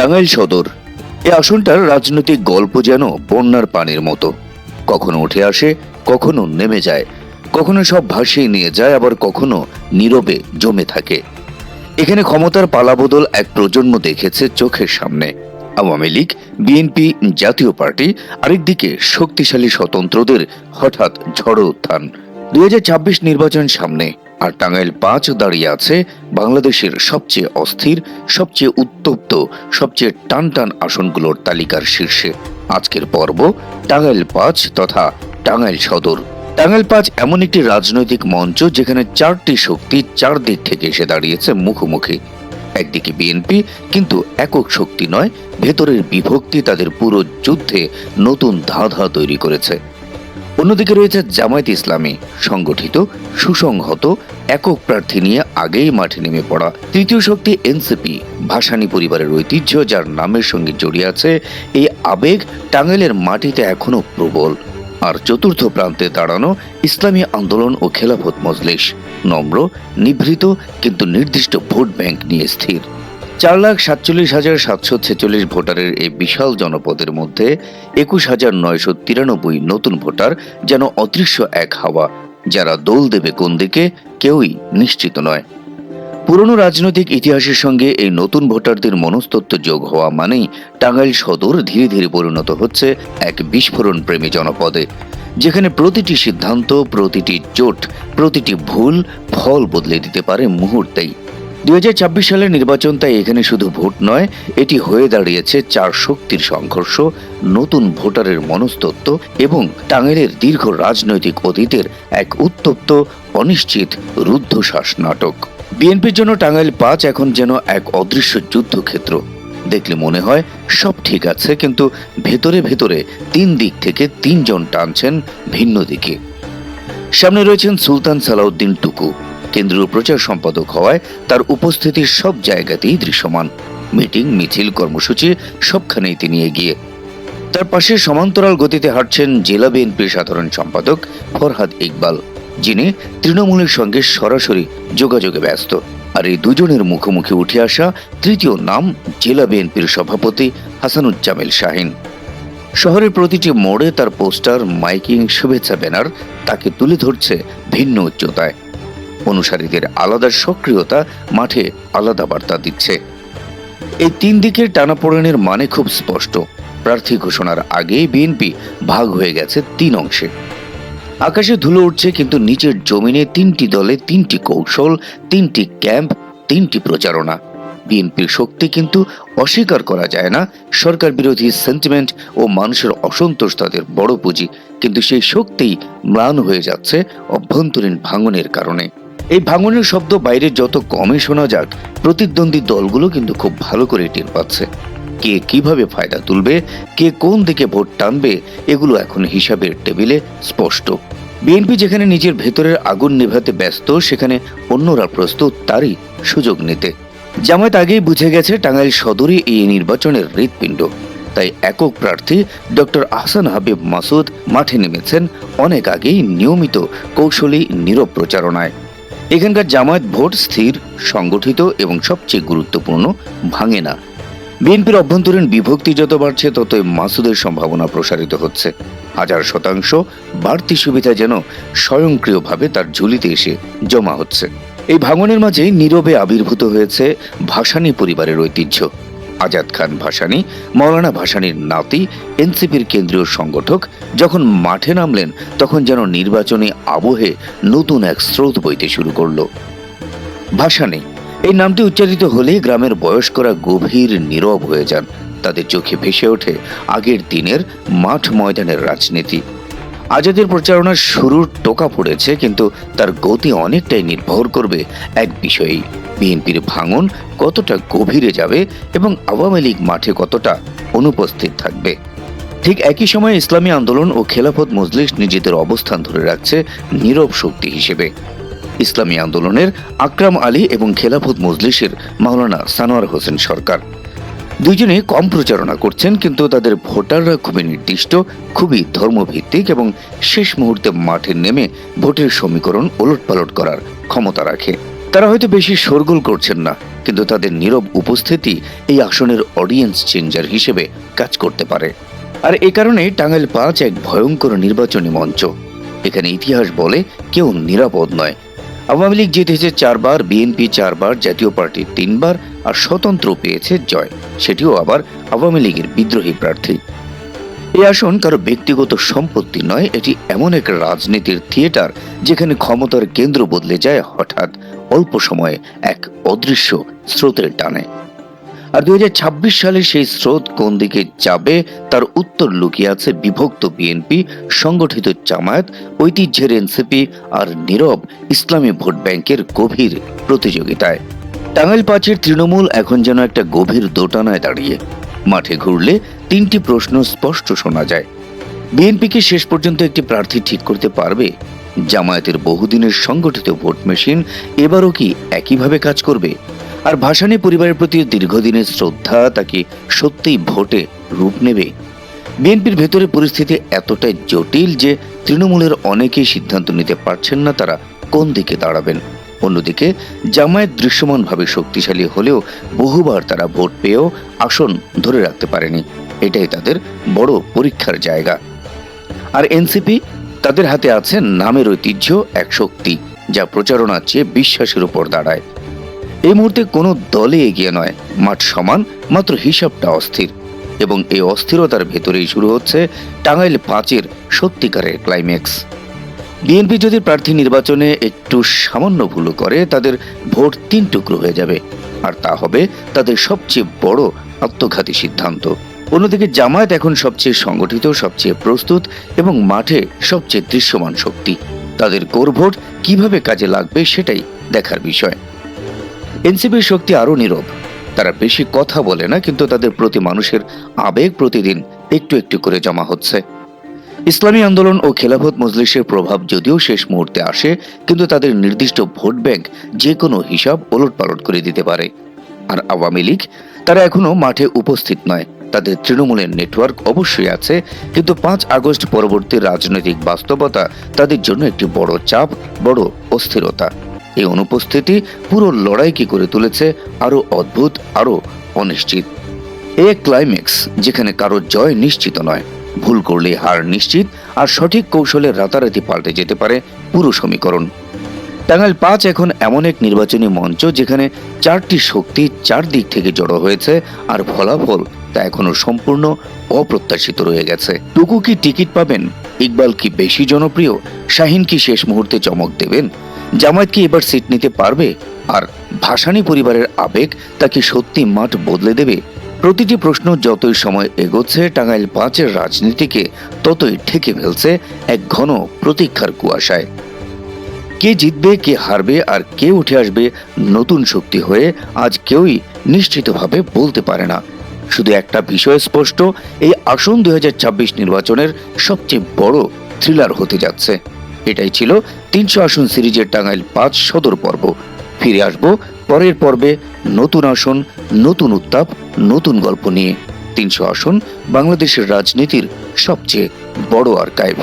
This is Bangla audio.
টাঙ্গাইল সদর। এই আসনটার রাজনৈতিক গল্প যেন বন্যার পানির মতো। কখনো উঠে আসে, কখনো নেমে যায়। কখনো সব ভাসিয়ে নিয়ে যায়, আবার কখনো নীরবে জমে থাকে। এখানে ক্ষমতার পালাবদল এক প্রজন্ম দেখেছে চোখের সামনে। Awami League, BNP, Jatiya Party, আরেকদিকে শক্তিশালী স্বতন্ত্রদের হঠাৎ ঝড়ো উত্থান। দু হাজার ছাব্বিশ নির্বাচন সামনে আর টাঙ্গাইল পাঁচ দাঁড়িয়ে আছে বাংলাদেশের সবচেয়ে অস্থির, সবচেয়ে উত্তপ্ত, সবচেয়ে টান টান আসনগুলোর তালিকার শীর্ষে। আজকের পর্ব টাঙ্গাইল পাঁচ তথা টাঙ্গাইল সদর। টাঙ্গাইল পাঁচ এমন একটি রাজনৈতিক মঞ্চ যেখানে চারটি শক্তি চার দিক থেকে এসে দাঁড়িয়েছে মুখোমুখি। একদিকে বিএনপি, কিন্তু একক শক্তি নয়, ভেতরের বিভক্তি তাদের পুরো যুদ্ধে নতুন ধাঁধা তৈরি করেছে। অন্যদিকে রয়েছে জামায়াত ইসলামী, সংগঠিত, সুসংহত, একক প্রার্থী নিয়ে আগেই মাঠে নেমে পড়া তৃতীয় শক্তি এনসিপি, ভাসানী পরিবারের ঐতিহ্য যার নামের সঙ্গে জড়িয়ে আছে এই আবেগ টাঙ্গাইলের মাটিতে এখনও প্রবল। আর চতুর্থ প্রান্তে দাঁড়ানো ইসলামী আন্দোলন ও খেলাফত মজলিস, নম্র, নিভৃত কিন্তু নির্দিষ্ট ভোট ব্যাংক নিয়ে স্থির। চার লাখ সাতচল্লিশ হাজার সাতশো ছেচল্লিশ ভোটারের এই বিশাল জনপদের মধ্যে একুশ হাজার নয়শো তিরানব্বই নতুন ভোটার যেন অদৃশ্য এক হাওয়া, যারা দোল দেবে কোন দিকে কেউই নিশ্চিত নয়। পুরনো রাজনৈতিক ইতিহাসের সঙ্গে এই নতুন ভোটারদের মনস্তত্ত্ব যোগ হওয়া মানেই টাঙ্গাইল সদর ধীরে ধীরে পরিণত হচ্ছে এক বিস্ফোরণ প্রেমী জনপদে, যেখানে প্রতিটি সিদ্ধান্ত, প্রতিটি জোট, প্রতিটি ভুল ফল বদলে দিতে পারে মুহূর্তেই। দুই হাজার ছাব্বিশ সালের নির্বাচন তাই এখানে শুধু ভোট নয়, এটি হয়ে দাঁড়িয়েছে চার শক্তির সংঘর্ষ, নতুন ভোটারের মনস্তত্ত্ব এবং টাঙ্গাইলের দীর্ঘ রাজনৈতিক অতীতের এক উত্তপ্ত, অনিশ্চিত রুদ্ধশ্বাস নাটক। বিএনপির জন্য টাঙ্গাইল পাঁচ এখন যেন এক অদৃশ্য যুদ্ধক্ষেত্র। দেখলে মনে হয় সব ঠিক আছে, কিন্তু ভেতরে ভেতরে তিন দিক থেকে তিনজন টানছেন ভিন্ন দিকে। সামনে রয়েছেন সুলতান সালাউদ্দিন টুকু। কেন্দ্রীয় প্রচার সম্পাদক হওয়ায় তার উপস্থিতি সব জায়গাতেই দৃশ্যমান। মিটিং, মিছিল, কর্মসূচি সবখানেই তিনি এগিয়ে। তার পাশে সমান্তরাল গতিতে হাঁটছেন জেলা বিএনপির সাধারণ সম্পাদক ফরহাদ ইকবাল, যিনি তৃণমূলের সঙ্গে সরাসরি যোগাযোগে ব্যস্ত। আর এই দুজনের মুখোমুখি উঠে আসা তৃতীয় নাম জেলা বিএনপির সভাপতি হাসানুজ্জামিল শাহিন। শহরের প্রতিটি মোড়ে তার পোস্টার, মাইকিং, শুভেচ্ছা ব্যানার তাকে তুলে ধরছে ভিন্ন উচ্চতায়। অনুসারীদের আলাদা সক্রিয়তা মাঠে আলাদা বার্তা দিচ্ছে। এই তিন দিকের টানাপোড়েনের মানে খুব স্পষ্ট। প্রার্থী ঘোষণার আগেই বিএনপি ভাগ হয়ে গেছে তিন অংশে। আকাশে ধুলো উঠছে কিন্তু নিচের জমিনে তিনটি দলে তিনটি কৌশল, তিনটি ক্যাম্প, তিনটি প্রচারণা। বিএনপির শক্তি কিন্তু অস্বীকার করা যায় না। সরকার বিরোধী সেন্টিমেন্ট ও মানুষের অসন্তোষ তাদের বড় পুঁজি। কিন্তু সেই শক্তিই ম্লান হয়ে যাচ্ছে অভ্যন্তরীণ ভাঙনের কারণে। এই ভাঙনের শব্দ বাইরে যত কমে শোনা যাক, প্রতিদ্বন্দ্বী দলগুলো কিন্তু খুব ভালো করে টের পাচ্ছে। কে কীভাবে ফায়দা তুলবে, কে কোন দিকে ভোট টানবে, এগুলো এখন হিসাবের টেবিলে স্পষ্ট। বিএনপি যেখানে নিজের ভেতরের আগুন নেভাতে ব্যস্ত, সেখানে অন্যরা প্রস্তুত, তারই সুযোগ নিতে। জামায়াত আগেই বুঝে গেছে, টাঙ্গাইল সদরই এই নির্বাচনের হৃৎপিণ্ড। তাই একক প্রার্থী ডক্টর আহসান হাবিব মাসুদ মাঠে নেমেছেন অনেক আগেই নিয়মিত কৌশলী নীরব প্রচারণায়। এখানকার জামায়াত ভোট স্থির, সংগঠিত এবং সবচেয়ে গুরুত্বপূর্ণ ভাঙে না। বিএনপির অভ্যন্তরীণ বিভক্তি যত বাড়ছে, ততই মাসুদের সম্ভাবনা প্রসারিত হচ্ছে। হাজার শতাংশ বাড়তি সুবিধা যেন স্বয়ংক্রিয়ভাবে তার ঝুলিতে এসে জমা হচ্ছে। এই ভাঙনের মাঝে নীরবে আবির্ভূত হয়েছে ভাসানী পরিবারের ঐতিহ্য। আজাদ খান ভাসানী, মৌলানা ভাসানীর নাতি, এনসিপির কেন্দ্রীয় সংগঠক, যখন মাঠে নামলেন, তখন যেন নির্বাচনী আবহে নতুন এক স্রোত বইতে শুরু করল। ভাসানি, এই নামটি উচ্চারিত হলেই গ্রামের বয়স্করা গভীর নীরব হয়ে যান। তাদের চোখে ভেসে ওঠে আগের দিনের মাঠ ময়দানের রাজনীতি। আজাদের প্রচারণার শুরুর টোকা পড়েছে, কিন্তু তার গতি অনেকটাই নির্ভর করবে এক বিষয়েই। বিএনপির ভাঙন কতটা গভীরে যাবে এবং আওয়ামী লীগ মাঠে কতটা অনুপস্থিত থাকবে? ঠিক একই সময়ে ইসলামী আন্দোলন ও খেলাফত মজলিস নিজেদের অবস্থান ধরে রাখছে নীরব শক্তি হিসেবে। ইসলামী আন্দোলনের আকরাম আলী এবং খেলাফত মজলিসের মাওলানা সানোয়ার হোসেন সরকার। দুইজনে কম প্রচারণা করছেন, কিন্তু তাদের ভোটাররা খুবই নির্দিষ্ট, খুবই ধর্মভিত্তিক এবং শেষ মুহূর্তে মাঠে নেমে ভোটের সমীকরণ ওলটপালট করার ক্ষমতা রাখে। তারা হয়তো বেশি শোরগোল করছেন না, কিন্তু তাদের নীরব উপস্থিতি এই আসনের অডিয়েন্স চেঞ্জার হিসেবে কাজ করতে পারে। আর এ কারণে টাঙ্গাইল পাঁচ এক ভয়ঙ্কর নির্বাচনী মঞ্চ। এখানে ইতিহাস বলে কেউ নিরাপদ নয়। আওয়ামী লীগ জিতেছে চারবার, বিএনপি চারবার, জাতীয় পার্টি তিনবার, আর স্বতন্ত্র পেয়েছে জয়। সেটিও আবার আওয়ামী লীগের বিদ্রোহী প্রার্থী। এই আসন কারও ব্যক্তিগত সম্পত্তি নয়, এটি এমন এক রাজনীতির থিয়েটার যেখানে ক্ষমতার কেন্দ্র বদলে যায় হঠাৎ। অল্প সময়ে এক অদৃশ্য স্রোতের টানে। আর দুই হাজার ছাব্বিশ সালে সেই স্রোত কোন দিকে যাবে, তার উত্তর লুকিয়ে আছে বিভক্ত বিএনপি, সংগঠিত জামায়াত, ঐতিহ্যের এনসিপি আর নীরব ইসলামী ভোট ব্যাংকের গভীর প্রতিযোগিতায়। টাঙ্গাইল পাঁচের তৃণমূল এখন যেন একটা গভীর দোটানায় দাঁড়িয়ে। মাঠে ঘুরলে তিনটি প্রশ্ন স্পষ্ট শোনা যায়। বিএনপি কি শেষ পর্যন্ত একটি প্রার্থী ঠিক করতে পারবে? জামায়াতের বহুদিনের সংগঠিত ভোট মেশিন এবারও কি একইভাবে কাজ করবে? আর ভাসানী পরিবারের প্রতি দীর্ঘদিনের শ্রদ্ধা তাকে সত্যিই ভোটে রূপ নেবে? বিএনপির ভেতরে পরিস্থিতি এতটাই জটিল যে তৃণমূলের অনেকেই সিদ্ধান্ত নিতে পারছেন না তারা কোন দিকে দাঁড়াবেন। অন্যদিকে, জামায়াত দৃশ্যমানভাবে শক্তিশালী হলেও বহুবার তারা ভোট পেয়েও আসন ধরে রাখতে পারেনি। এটাই তাদের বড় পরীক্ষার জায়গা। আর এনসিপি তাদের হাতে আছে নামের ঐতিহ্য, এক শক্তি, যা প্রচারণার চেয়ে বিশ্বাসের উপর দাঁড়ায়। এই মুহূর্তে কোনো দলে এগিয়ে নয়, মাঠ সমান, মাত্র হিসাবটা অস্থির। এবং এই অস্থিরতার ভেতরেই শুরু হচ্ছে টাঙ্গাইল পাঁচের সত্যিকারের ক্লাইম্যাক্স বিএনপি যদি প্রার্থী নির্বাচনে একটু সামান্য ভুল করে, তাদের ভোট তিন টুকরো হয়ে যাবে। আর তা হবে তাদের সবচেয়ে বড় আত্মঘাতী সিদ্ধান্ত। অন্যদিকে জামায়াত এখন সবচেয়ে সংগঠিত, সবচেয়ে প্রস্তুত এবং মাঠে সবচেয়ে দৃশ্যমান শক্তি। তাদের কোর ভোট কীভাবে কাজে লাগবে সেটাই দেখার বিষয়। এনসিপির শক্তি আরও নীরব। তারা বেশি কথা বলে না, কিন্তু তাদের প্রতি মানুষের আবেগ প্রতিদিন একটু একটু করে জমা হচ্ছে। ইসলামী আন্দোলন ও খেলাফত মজলিসের প্রভাব যদিও শেষ মুহূর্তে আসে, কিন্তু তাদের নির্দিষ্ট ভোট ব্যাংক যে কোনো হিসাব ওলটপালট করে দিতে পারে। আর আওয়ামী লীগ, তারা এখনও মাঠে উপস্থিত নয়। তাদের তৃণমূলের নেটওয়ার্ক অবশ্যই আছে, কিন্তু পাঁচ আগস্ট পরবর্তী রাজনৈতিক বাস্তবতা তাদের জন্য একটি বড় চাপ, বড় অস্থিরতা। এই অনুপস্থিতি পুরো লড়াইকে করে তুলেছে, আরও অদ্ভুত আরও অনিশ্চিত। এ ক্লাইম্যাক্স যেখানে কারও জয় নিশ্চিত নয়। ভুল করলে হার নিশ্চিত, আর সঠিক কৌশলে রাতারাতি পাল্টে যেতে পারে পুরো সমীকরণ। টাঙ্গাইল পাঁচ এখন এমন এক নির্বাচনী মঞ্চ যেখানে চারটি শক্তি চার দিক থেকে জড়ো হয়েছে আর ফলাফল তা এখনও সম্পূর্ণ অপ্রত্যাশিত রয়ে গেছে। টুকু কি টিকিট পাবেন? ইকবাল কি বেশি জনপ্রিয়? শাহিন কি শেষ মুহূর্তে চমক দেবেন? জামায়াত কি এবার সিট নিতে পারবে? আর ভাসানী পরিবারের আবেগ তাকে সত্যি মাঠ বদলে দেবে? প্রতিটি প্রশ্ন যতই সময় এগোচ্ছে, টাঙ্গাইল পাঁচের রাজনীতিকে ততই ঠেকে ফেলছে এক ঘন প্রতীক্ষার কুয়াশায়। কে জিতবে, কে হারবে আর কে উঠে আসবে নতুন শক্তি হয়ে আজ কেউই নিশ্চিতভাবে বলতে পারে না। শুধু একটা বিষয় স্পষ্ট, এই আসন দু হাজার ছাব্বিশ নির্বাচনের সবচেয়ে বড় থ্রিলার হতে যাচ্ছে। এটাই ছিল তিনশো আসন সিরিজের টাঙ্গাইল পাঁচ সদর পর্ব। ফিরে আসব পরের পর্বে নতুন আসন, নতুন উত্তাপ, নতুন গল্প নিয়ে। তিনশো আসন বাংলাদেশের রাজনীতির সবচেয়ে বড় আর আর্কাইভ